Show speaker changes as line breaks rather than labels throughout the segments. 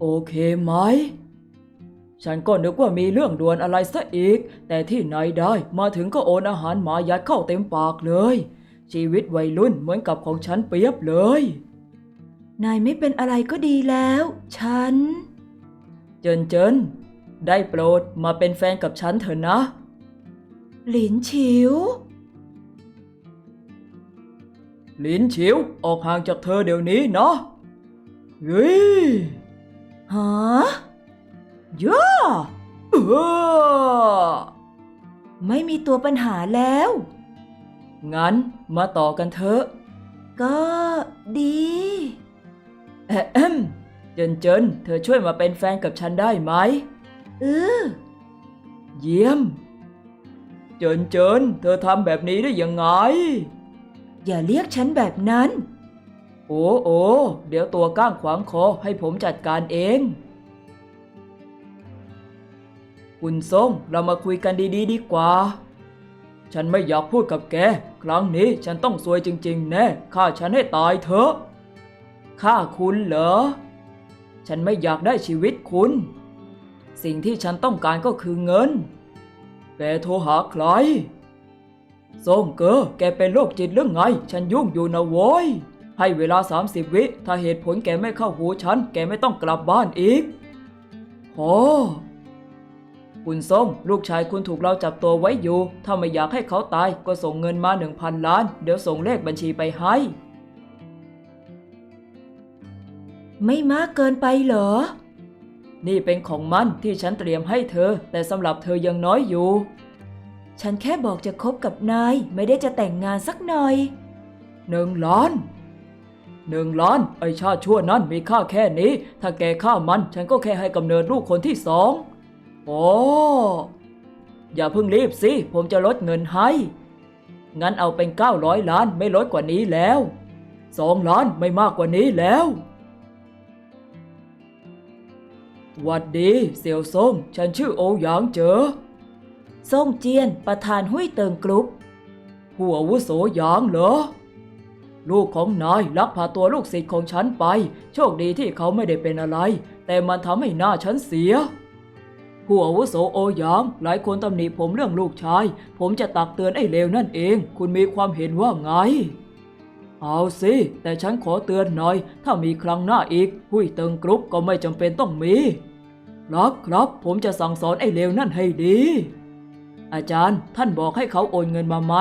โอเคไหม ฉันก็นึกว่ามีเรื่องด่วนอะไรซะอีก แต่ที่ไหนได้มาถึงก็โอนอาหารหมายัดเข้าเต็มปากเลย ชีวิตวัยรุ่นเหมือนกับของฉันเปรียบเลย
นายไม่เป็นอะไรก็ดีแล้ว ฉัน
เจินเจินได้โปรดมาเป็นแฟนกับฉันเถอะนะ
หลินฉิว
ลินฉิวออกห่างจากเธอเดี๋ยวนี้นะเฮ้ย
ไม่มีตัวปัญหาแล้ว
งั้นมาต่อกันเถอะ
ก็ดี
แอะแอมเจินเจินเธอช่วยมาเป็นแฟนกับฉันได้ไหม
เออ
เยี่ยม เจินเจินเธอทำแบบนี้ได้ยังไง
อย่าเรียกฉันแบบนั้น
โอ้โอ้เดี๋ยวตัวก้างขวางคอให้ผมจัดการเอง คุณส้มเรามาคุยกันดีๆดีกว่า ฉันไม่อยากพูดกับแก ครั้งนี้ฉันต้องซวยจริง ๆ แน่ฆ่าฉันให้ตายเถอะฆ่าคุณเหรอ ฉันไม่อยากได้ชีวิตคุณ สิ่งที่ฉันต้องการก็คือเงิน แกโทรหาใครส้มเกอแกเป็นโรคจิตหรืองไง ฉันยุ่งอยู่นะโว้ย ให้เวลา 30 วิ ถ้าเหตุผลแกไม่เข้าหูฉัน แกไม่ต้องกลับบ้านอีกโอ คุณส้มลูกชายคุณถูกเราจับตัวไว้อยู่ ถ้าไม่อยากให้เขาตายก็ส่งเงินมา1,000ล้าน เดี๋ยวส่งเลขบัญชีไปให้
ไม่มากเกินไปเหรอ
นี่เป็นของมันที่ฉันเตรียมให้เธอ แต่สำหรับเธอยังน้อยอยู่
ฉันแค่บอกจะคบกับนาย ไม่ได้จะแต่งงานสักหน่อย
หนึ่งล้านหนึ่งล้านไอชาติชั่วนั้นมีค่าแค่นี้ ถ้าแกฆ่ามัน ฉันก็แค่ให้กำเนิดลูกคนที่สอง โอ้ อย่าเพิ่งรีบสิ ผมจะลดเงินให้ งั้นเอาเป็น 900 ล้านไม่ลดกว่านี้แล้ว สองล้านไม่มากกว่านี้แล้วหวัดดีเสี่ยวซงฉันชื่อโอหยางเจอ
ส่งเจียนประธานหุ้ยเติงกรุ๊ป
ผู้อาวุโสหยางเหรอ ลูกของนายลักพาตัวลูกศิษย์ของฉันไป โชคดีที่เขาไม่ได้เป็นอะไร แต่มันทำให้หน้าฉันเสีย ผู้อาวุโสโอหยางหลายคนตำหนิผมเรื่องลูกชาย ผมจะตักเตือนไอ้เลวนั่นเอง คุณมีความเห็นว่าไง เอาสิ แต่ฉันขอเตือนหน่อย ถ้ามีครั้งหน้าอีก หุ้ยเติงกรุ๊ปก็ไม่จำเป็นต้องมี ครับครับ ผมจะสั่งสอนไอ้เลวนั่นให้ดี อาจารย์ท่านบอกให้เขาโอนเงินมาไหม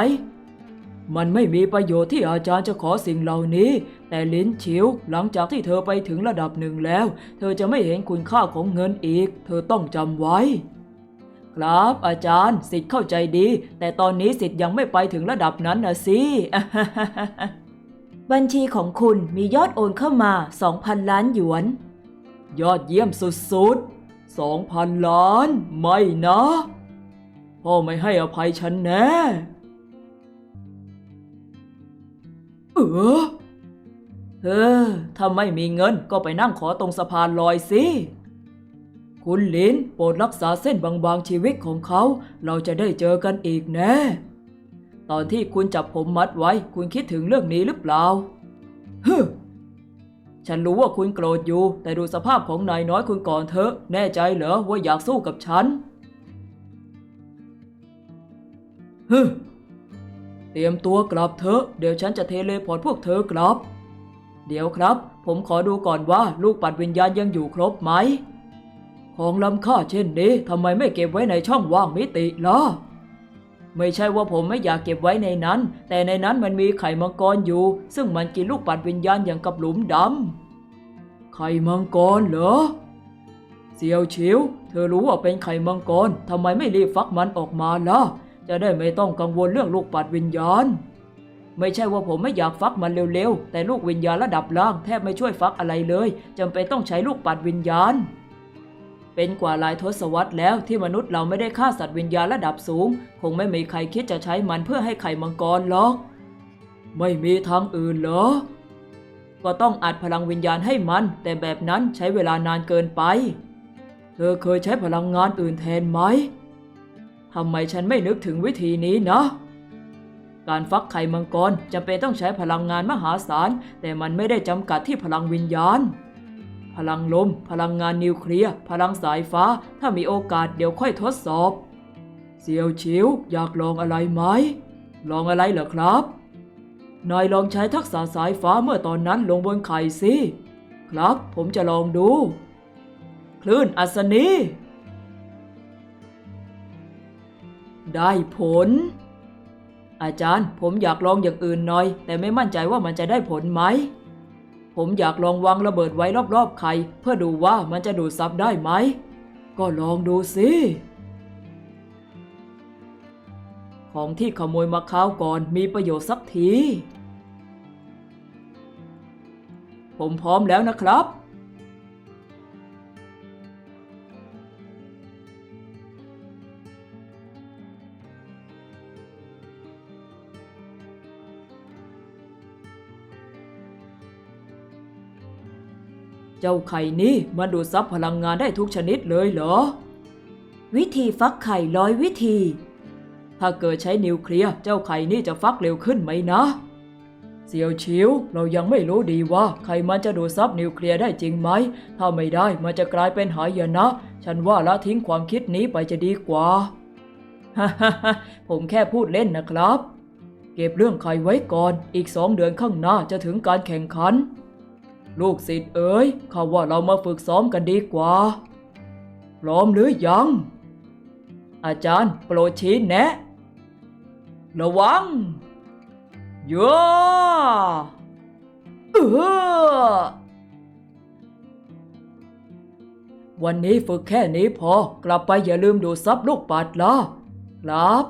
มันไม่มีประโยชน์ที่อาจารย์จะขอสิ่งเหล่านี้ แต่ลิ้นฉิวหลังจากที่เธอไปถึงระดับหนึ่งแล้ว เธอจะไม่เห็นคุณค่าของเงินอีก เธอต้องจำไว้ ครับอาจารย์สิทธิ์เข้าใจดี แต่ตอนนี้สิทธิ์ยังไม่ไปถึงระดับนั้นนะสิ
บัญชีของคุณมียอดโอนเข้ามา 2,000 ล้านหยวน
ยอดเยี่ยมสุดๆสองพันล้าน ไม่นะพ่อไม่ให้อภัยฉันแน่ เออ เออ ถ้าไม่มีเงินก็ไปนั่งขอตรงสะพานลอยสิ คุณลินโปรดรักษาเส้นบางๆชีวิตของเขา เราจะได้เจอกันอีกแน่ ตอนที่คุณจับผมมัดไว้ คุณคิดถึงเรื่องนี้หรือเปล่าฮึฉันรู้ว่าคุณโกรธอยู่ แต่ดูสภาพของนายน้อยคุณก่อนเถอะ แน่ใจเหรอว่าอยากสู้กับฉันฮึเตรียมตัวกลับเถอะ เดี๋ยวฉันจะเทเลพอร์ตพวกเธอกลับ เดี๋ยวครับ ผมขอดูก่อนว่าลูกปัดวิญญาณยังอยู่ครบไหม ของล้ำค่าเช่นนี้ทำไมไม่เก็บไว้ในช่องว่างมิติล่ะ ไม่ใช่ว่าผมไม่อยากเก็บไว้ในนั้น แต่ในนั้นมันมีไข่มังกรอยู่ ซึ่งมันกินลูกปัดวิญญาณอย่างกับหลุมดำไข่มังกรเหรอเสียวชิว เธอรู้ว่าเป็นไข่มังกรทำไมไม่รีบฟักมันออกมาล่ะ จะได้ไม่ต้องกังวลเรื่องลูกปัดวิญญาณ ไม่ใช่ว่าผมไม่อยากฟักมันเร็วๆ แต่ลูกวิญญาณระดับล่างแทบไม่ช่วยฟักอะไรเลยจำเป็นต้องใช้ลูกปัดวิญญาณ เป็นกว่าหลายทศวรรษแล้วที่มนุษย์เราไม่ได้ฆ่าสัตว์วิญญาณระดับสูง คงไม่มีใครคิดจะใช้มันเพื่อให้ไข่มังกรหรอก ไม่มีทางอื่นเหรอ ก็ต้องอัดพลังวิญญาณให้มัน แต่แบบนั้นใช้เวลานานเกินไป เธอเคยใช้พลังงานอื่นแทนไหมทำไมฉันไม่นึกถึงวิธีนี้นะ การฟักไข่มังกรจำเป็นต้องใช้พลังงานมหาศาล แต่มันไม่ได้จำกัดที่พลังวิญญาณ พลังลม พลังงานนิวเคลียร์ พลังสายฟ้า ถ้ามีโอกาสเดี๋ยวค่อยทดสอบ เซียวชิว อยากลองอะไรไหม ลองอะไรเหรอครับ นายลองใช้ทักษะสายฟ้าเมื่อตอนนั้นลงบนไข่สิ ครับ ผมจะลองดู คลื่นอัศนีได้ผล อาจารย์ ผมอยากลองอย่างอื่นหน่อย แต่ไม่มั่นใจว่ามันจะได้ผลไหม ผมอยากลองวางระเบิดไว้รอบๆไข่เพื่อดูว่ามันจะดูดซับได้ไหม ก็ลองดูสิของที่ขโมยมาค้าวก่อนมีประโยชน์สักที ผมพร้อมแล้วนะครับ เจ้าไข่นี่มันดูดซับพลังงานได้ทุกชนิดเลยเหรอ
วิธีฟักไข่ร้อยวิธี
ถ้าเกิดใช้นิวเคลียร์เจ้าไข่นี่จะฟักเร็วขึ้นไหมนะ เสี่ยวชิว เรายังไม่รู้ดีว่าไข่มันจะดูดซับนิวเคลียร์ได้จริงไหม ถ้าไม่ได้มันจะกลายเป็นหายนะ ฉันว่าละทิ้งความคิดนี้ไปจะดีกว่าฮ่าฮ่าฮ่าผมแค่พูดเล่นนะครับ เก็บเรื่องไข่ไว้ก่อน อีกสองเดือนข้างหน้าจะถึงการแข่งขัน ลูกศิษย์เอ๋ยข้าว่าเรามาฝึกซ้อมกันดีกว่า พร้อมหรือยัง อาจารย์โปรดชี้แนะ ระวังย่เออวันนี้ฝึกแค่นี้พอกลับไปอย่าลืมดูซับลูกปัดละครับ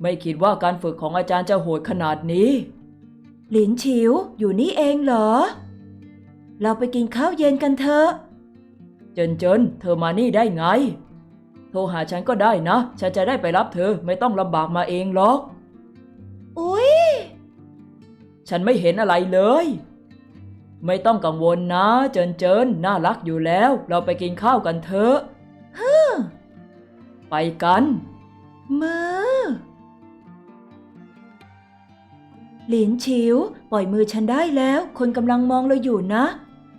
ไม่คิดว่าการฝึกของอาจารย์จะโหดขนาดนี้
หลินฉิวอยู่นี่เองเหรอ เราไปกินข้าวเย็นกันเถอะ
เจินเจินเธอมานี่ได้ไง โทรหาฉันก็ได้นะ ฉันจะได้ไปรับเธอไม่ต้องลำบากมาเองหรอก
อุ๊ย
ฉันไม่เห็นอะไรเลย ไม่ต้องกังวลนะ เจินเจินน่ารักอยู่แล้ว เราไปกินข้าวกันเถอะไปกัน
มือ หลินฉิว ปล่อยมือฉันได้แล้ว คนกำลังมองเราอยู่นะ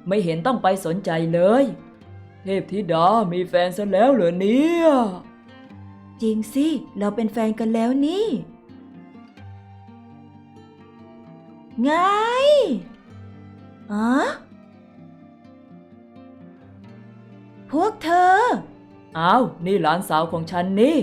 ไม่เห็นต้องไปสนใจเลย เทพธิดามีแฟนซะแล้วเหรอเนี่ย
จริงสิ เราเป็นแฟนกันแล้วนี่ ไงอ๋อพวกเธอ
อ้าว นี่หลานสาวของฉันนี่